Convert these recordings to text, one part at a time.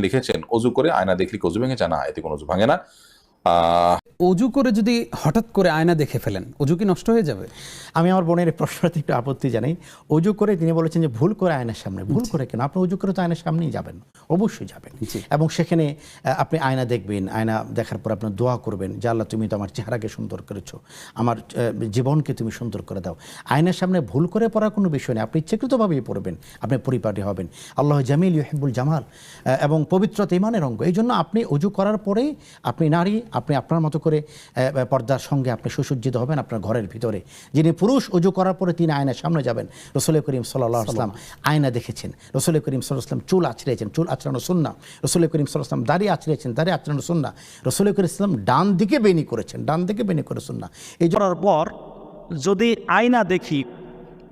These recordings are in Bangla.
লিখেছেন অজু করে আয়না দেখলে কজু ভেঙে যায় না এতে কোনো অজু ভাঙে না। আহ, অজু করে যদি হঠাৎ করে আয়না দেখে ফেলেন অজু কি নষ্ট হয়ে যাবে? আমি আমার বোনের এই প্রশ্নটাতে একটু আপত্তি জানাই। অজু করে তিনি বলেছেন যে ভুল করে আয়নার সামনে ভুল করে কেন? আপনি অজু করে তো আয়নার সামনেই যাবেন অবশ্যই যাবেন। এবং সেখানে আপনি আয়না দেখবেন আয়না দেখার পর আপনার দোয়া করবেন যে আল্লাহ তুমি তো আমার চেহারাকে সুন্দর করেছ আমার জীবনকে তুমি সুন্দর করে দাও। আয়নার সামনে ভুল করে পড়ার কোনো বিষয় নেই। আপনি ইচ্ছাকৃতভাবেই পড়বেন আপনি পরিপাটি হবেন। আল্লাহ জামিল ইহেবুল জামাল এবং পবিত্রতা ইমানের অঙ্গ। এই জন্য আপনি অজু করার পরেই আপনি নারী আপনি আপনার মতো করে আহ, পর্দার সঙ্গে আপনি সুসজ্জিত হবেন আপনার ঘরের ভিতরে। যিনি পুরুষ অজু করার পরে তিনি আয়নার সামনে যাবেন। রসুল করিম সাল্লাহ আসলাম আয়না দেখেছেন। রসুল করিম সাল্লাহ আসলাম চুল আছড়িয়েছেন চুল আচড়ানো সুন্না রসুল করিম সাল্লাহ আসলাম দাঁড়িয়ে আছড়িয়েছেন দাঁড়িয়ে আচড়ানো সুন্না রসুল করিম ইসলাম ডান দিকে বেনি করেছেন ডান দিকে বেনি করে সুন্না এই করার পর যদি আয়না দেখি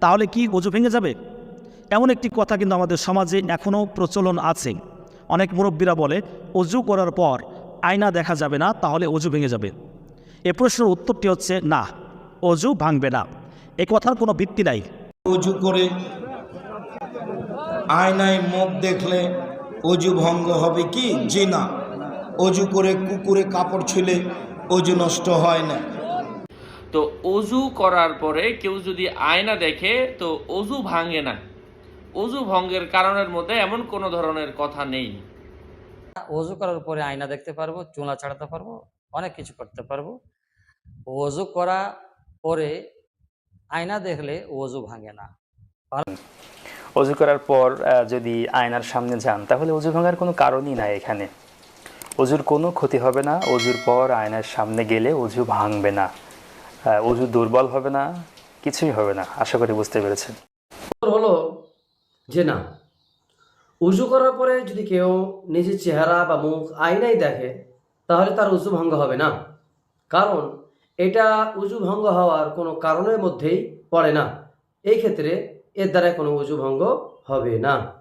তাহলে কি অজু ভেঙে যাবে? এমন একটি কথা কিন্তু আমাদের সমাজে এখনও প্রচলন আছে। অনেক মুরব্বীরা বলে অজু করার পর আয়না দেখা যাবে না তাহলে অজু ভেঙে যাবে। এ প্রশ্নের উত্তরটি হচ্ছে না অজু ভাঙবে না। এ কথার কোনো ভিত্তি নাই। অজু করে আয়নায় মুখ দেখলে অজু ভঙ্গ হবে কি? জি না। অজু করে কুকুরে কাপড় ছুলে অজু নষ্ট হয় না। তো অজু করার পরে কেউ যদি আয়না দেখে তো অজু ভাঙে না। অজু ভঙ্গের কারণের মধ্যে এমন কোনো ধরনের কথা নেই। ওজু করার পরে আয়না দেখতে পারব চুলা ছাড়াতে পারব অনেক কিছু করতে পারব। ওজু করা পরে আয়না দেখলে ওজু ভাঙে না। অজু করার পর আহ, যদি আয়নার সামনে যান তাহলে অজু ভাঙার কোনো কারণই নাই এখানে। অজুর কোনো ক্ষতি হবে না অজুর পর আয়নার সামনে গেলে অজু ভাঙবে না। অজু দুর্বল হবে না কিছুই হবে না। আশা করি বুঝতে পেরেছেন। হলো যে না। উজু করার পরে যদি কেউ নিজের চেহারা বা মুখ আয়নায় দেখে, তাহলে তার উজু ভঙ্গ হবে না। কারণ এটা উজু ভঙ্গ হওয়ার কোনো কারণের মধ্যেই পড়ে না। এই ক্ষেত্রে এর দ্বারা কোনো উজু ভঙ্গ হবে না।